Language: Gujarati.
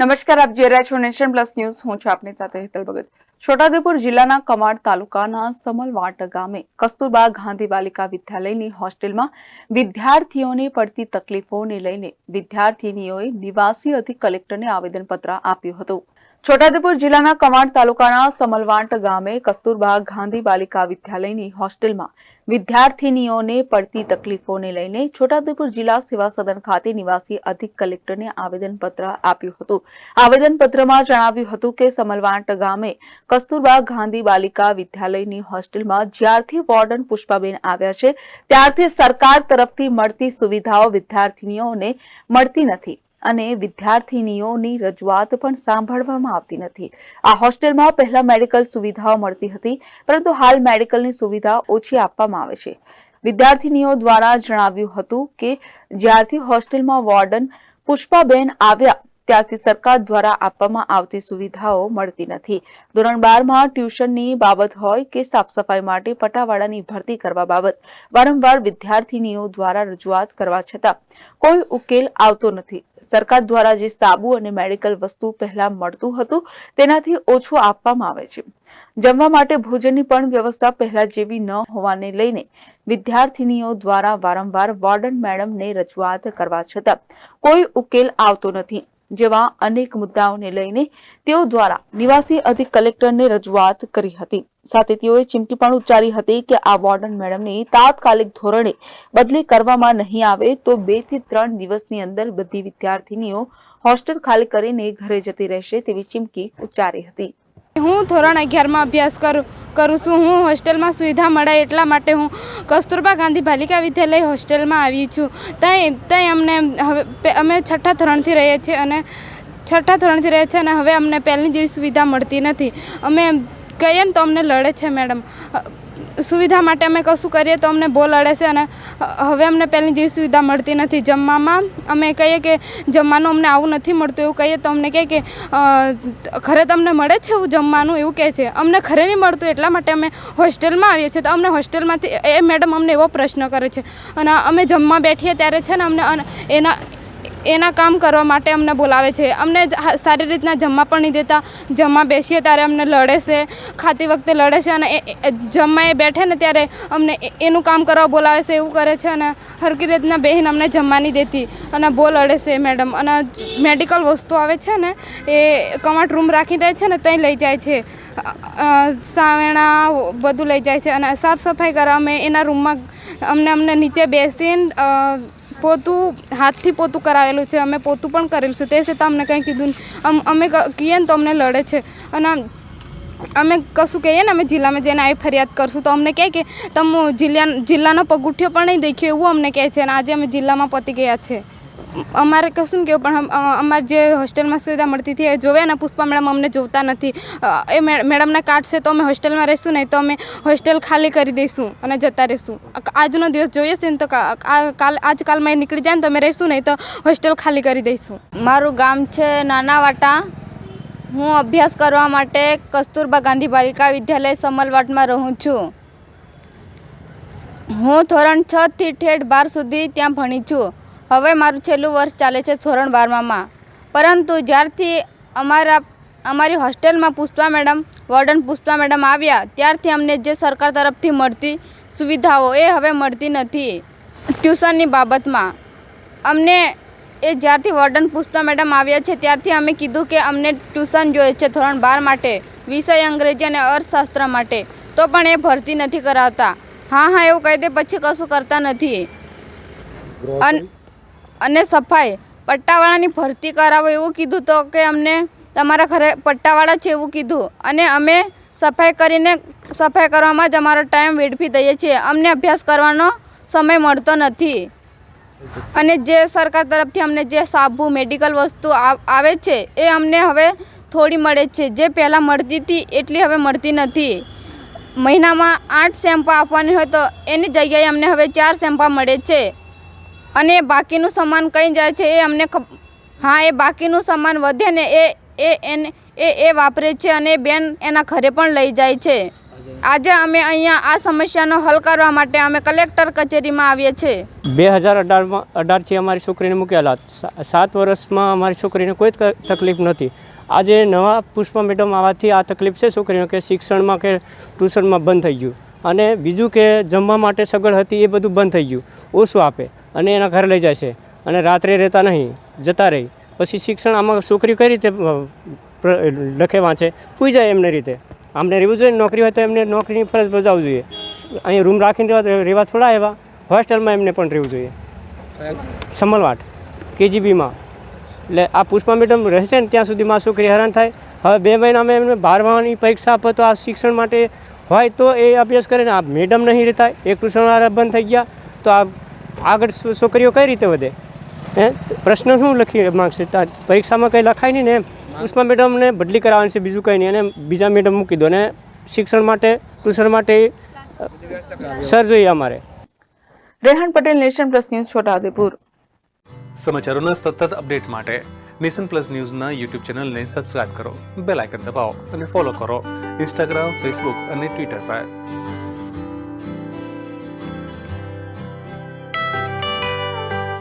નમસ્કાર, આપ જોઈ રહ્યા છો નેશન પ્લસ ન્યૂઝ. હું છું આપની સાથે હેતલ ભગત. છોટાઉદેપુર જિલ્લાના કમાડ તાલુકાના સમલવાટ ગામે કસ્તુરબા ગાંધી બાલિકા વિદ્યાલયની હોસ્ટેલમાં વિદ્યાર્થીઓને પડતી તકલીફોને લઈને વિદ્યાર્થીનીઓએ નિવાસી અધિક કલેક્ટરને આવેદનપત્ર આપ્યું હતું. છોટાઉદેપુર જિલ્લાના કમાડ તાલુકાના સમલવાંટ ગામે કસ્તુરબા ગાંધી બાલિકા વિદ્યાલયની હોસ્ટેલમાં વિદ્યાર્થીનીઓને પડતી તકલીફોને લઈને છોટાઉદેપુર જિલ્લા સેવા સદન ખાતે નિવાસી અધિક કલેક્ટરને આવેદનપત્ર આપ્યું હતું. આવેદનપત્રમાં જણાવ્યું હતું કે સમલવાંટ ગામે કસ્તુરબા ગાંધી બાલિકા વિદ્યાલયની હોસ્ટેલમાં જ્યારથી વોર્ડન પુષ્પાબેન આવ્યા છે, ત્યારથી સરકાર તરફથી મળતી સુવિધાઓ વિદ્યાર્થીનીઓને મળતી નથી. અને વિદ્યાર્થીનીઓની રજૂઆત પણ સાંભળવામાં આવતી નથી. આ હોસ્ટેલમાં પહેલા મેડિકલ સુવિધાઓ મળતી હતી, પરંતુ હાલ મેડિકલની સુવિધા ઓછી આપવામાં આવે છે. વિદ્યાર્થીનીઓ દ્વારા જણાવ્યું હતું કે જ્યારથી હોસ્ટેલમાં વોર્ડન પુષ્પાબેન આવ્યા ત્યારથી સરકાર દ્વારા આપવામાં આવતી સુવિધાઓ મળતી નથી. ધોરણ બારમાં ટ્યુશનની બાબત હોય કે સાફ સફાઈ માટે પટાવાળાની ભરતી કરવા બાબત, વારંવાર વિદ્યાર્થીનીઓ દ્વારા રજૂઆત કરવા છતાં કોઈ ઉકેલ આવતો નથી. સરકાર દ્વારા જે સાબુ અને મેડિકલ વસ્તુ પહેલા મળતું હતું, તેનાથી ઓછું આપવામાં આવે છે. જમવા માટે ભોજનની પણ વ્યવસ્થા પહેલા જેવી ન હોવાને લઈને વિદ્યાર્થીનીઓ દ્વારા વારંવાર વોર્ડન મેડમને રજૂઆત કરવા છતાં કોઈ ઉકેલ આવતો નથી. જેવા અનેક મુદ્દાઓને લઈને તેઓ દ્વારા નિવાસી અધિક કલેક્ટરને રજૂઆત કરી હતી. સાથે તેઓએ ચીમકી પણ ઉચ્ચારી હતી કે આ વોર્ડન મેડમની તાત્કાલિક ધોરણે બદલી કરવામાં નહીં આવે તો બેથી ત્રણ દિવસની અંદર બધી વિદ્યાર્થીનીઓ હોસ્ટેલ ખાલી કરીને ઘરે જતી રહેશે તેવી ચીમકી ઉચ્ચારી હતી. હું ધોરણ અગિયારમાં અભ્યાસ કરું કરું છું. હું હોસ્ટેલમાં સુવિધા મળે એટલા માટે હું કસ્તુરબા ગાંધી બાલિકા વિદ્યાલય હોસ્ટેલમાં આવી છું. ત્યાં ત્યાં અમને હવે અમે છઠ્ઠા ધોરણથી રહીએ છીએ અને છઠ્ઠા ધોરણથી રહીએ છીએ અને હવે અમને પહેલી જેવી સુવિધા મળતી નથી. અમે કહીએ ને તો અમને લડે છે મેડમ. સુવિધા માટે અમે કશું કરીએ તો અમને બહુ લડે છે અને હવે અમને પહેલી જેવી સુવિધા મળતી નથી જમવામાં. અમે કહીએ કે જમવાનું અમને આવું નથી મળતું એવું કહીએ તો અમને કહે કે ખરે તમને મળે છે એવું જમવાનું એવું કહે છે. અમને ખરે નહીં મળતું એટલા માટે અમે હોસ્ટેલમાં આવીએ છીએ તો અમને હોસ્ટેલમાંથી એ મેડમ અમને એવો પ્રશ્ન કરે છે. અને અમે જમવા બેઠીએ ત્યારે છે ને અમને એના એના કામ કરવા માટે અમને બોલાવે છે. અમને સારી રીતના જમવા પણ નહીં દેતા. જમવા બેસીએ ત્યારે અમને લડે છે. ખાતી વખતે લડે છે અને જમવા એ બેઠે ને ત્યારે અમને એનું કામ કરવા બોલાવે છે, એવું કરે છે અને હરકી રીતના બહેન અમને જમવા નહીં દેતી અને બહુ લડે છે મેડમ. અને મેડિકલ વસ્તુ આવે છે ને, એ કમાટ રૂમ રાખી રહે છે ને ત્યાં લઈ જાય છે. સાવેણા બધું લઈ જાય છે અને સાફ સફાઈ કરવા અમે એના રૂમમાં અમને અમને નીચે બેસીને પોતું હાથથી પોતું કરાવેલું છે, અમે પોતું પણ કરેલું છે. તે છતાં અમને કંઈ કીધું. અમે કહીએ ને તો અમને લડે છે. અને અમે કશું કહીએ ને અમે જિલ્લામાં જઈને આવી ફરિયાદ કરશું. તો અમને કહે કે, તમે જિલ્લા, જિલ્લાનો પગુઠ્યો પણ નહીં દેખ્યો એવું અમને કહે છે. અને આજે અમે જિલ્લામાં પતી ગયા છે. અમારે કશું કેવું, પણ અમારે જે હોસ્ટેલમાં સુવિધા મળતી હતી એ જોવે અને પુષ્પા મેડમ અમને જોતા નથી. એ મેડમના કાઢશે તો અમે હોસ્ટેલમાં રહીશું, નહીં તો અમે હોસ્ટેલ ખાલી કરી દઈશું અને જતા રહીશું. આજનો દિવસ જોઈએ છે ને તો કાલ આજકાલમાં એ નીકળી જાય ને તો અમે રહીશું, નહીં તો હોસ્ટેલ ખાલી કરી દઈશું. મારું ગામ છે નાનાવાટા. હું અભ્યાસ કરવા માટે કસ્તુરબા ગાંધી બાલિકા વિદ્યાલય સમલવાટમાં રહું છું. હું ધોરણ છથી ઠેઠ બાર સુધી ત્યાં ભણી છું. હવે મારું છેલ્લું વર્ષ ચાલે છે ધોરણ બારમામાં. પરંતુ જ્યારથી અમારા અમારી હોસ્ટેલમાં Pushpa madam warden Pushpa madam આવ્યા ત્યારથી અમને જે સરકાર તરફથી મળતી સુવિધાઓ એ હવે મળતી નથી ટ્યુશનની બાબતમાં. અમને એ જ્યારથી વોર્ડન પુષ્પા મેડમ આવ્યા છે ત્યારથી અમે કીધું કે અમને ટ્યુશન જોઈએ છે ધોરણ બાર માટે વિષય અંગ્રેજી અને અર્થશાસ્ત્ર માટે. તો પણ એ ભરતી નથી કરાવતા. હા હા એવું કહી દે પછી કશું કરતા નથી. અન- અને સફાઈ. પટ્ટાવાળાની ભરતી કરાવો એવું કીધું તો કે અમને તમારા ઘરે પટ્ટાવાળા છે એવું કીધું. અને અમે સફાઈ કરીને સફાઈ કરવામાં જ અમારો ટાઈમ વેડફી દઈએ છીએ. અમને અભ્યાસ કરવાનો સમય મળતો નથી. અને જે સરકાર તરફથી અમને જે સાબુ, મેડિકલ વસ્તુ આવે છે એ અમને હવે થોડી મળે છે. જે પહેલાં મળતી હતી એટલી હવે મળતી નથી. મહિનામાં આઠ શેમ્પા આપવાની હોય તો એની જગ્યાએ અમને હવે ચાર શેમ્પા મળે છે. અને બાકીનું સામાન કઈ જાય છે એ અમને હા એ બાકીનું સામાન વધે ને એ એ એને એ એ વાપરે છે અને બેન એના ઘરે પણ લઈ જાય છે. આજે? અમે અહીંયા આ સમસ્યાનો હલ કરવા માટે અમે કલેક્ટર કચેરીમાં આવીએ છીએ. બે હજાર અઢારમાં અઢારથી અમારી છોકરીને મૂકેલા. સા- સાત વર્ષમાં અમારી છોકરીને કોઈ જ તકલીફ નથી. આજે નવા પુષ્પા મેડમ આવવાથી આ તકલીફ છે છોકરીનો કે શિક્ષણમાં કે ટ્યુશનમાં બંધ થઈ ગયું. અને બીજું કે જમવા માટે સગવડ હતી એ બધું બંધ થઈ ગયું. ઓછું આપે. અને એના ઘરે લઈ જાય છે. અને રાત્રે રહેતા નહીં, જતા રહી. પછી શિક્ષણ આમાં છોકરી કઈ રીતે લખે, વાંચે? પૂઈ જાય એમને રીતે. આમને રહેવું જોઈએ, નોકરી હોય તો એમને નોકરીની ફરજ બજાવવી જોઈએ. અહીં રૂમ રાખીને રહેવા રહેવા થોડા એવા હોસ્ટેલમાં એમને પણ રહેવું જોઈએ. સમલવાટ કેજીબીમાં. એટલે આ પુષ્પા મેડમ રહેશે ને ત્યાં સુધી મારી છોકરી હેરાન થાય. હવે બે મહિનામાં એમને બારમાની પરીક્ષા આપો તો આ શિક્ષણ માટે હોય તો એ અભ્યાસ કરે ને આ મેડમ નહીં રહેતા. એક ટ્યુશનવાળા બંધ થઈ ગયા તો આ આગળ છોકરીઓ કઈ રીતે વધે? હે? પ્રશ્ન શું લખી માગશે? પરીક્ષામાં કંઈ લખાય નહીં ને એમ? પુષ્પા મેડમને બદલી કરાવવાની છે બીજું કંઈ નહીં અને બીજા મેડમ મૂકી દો ને શિક્ષણ માટે ટ્યુશન માટે સર જોઈએ અમારે. Rehan Patel nation plus news Chhotaudepur. સમાચારોના સતત અપડેટ માટે નેશન પ્લસ ન્યૂઝના યુટ્યુબ ચેનલને સબસ્ક્રાઇબ કરો બેલ આઇકન દબાવો અને ફોલો કરો. ઇન્સ્ટાગ્રામ ફેસબુક અને ટ્વિટર પર.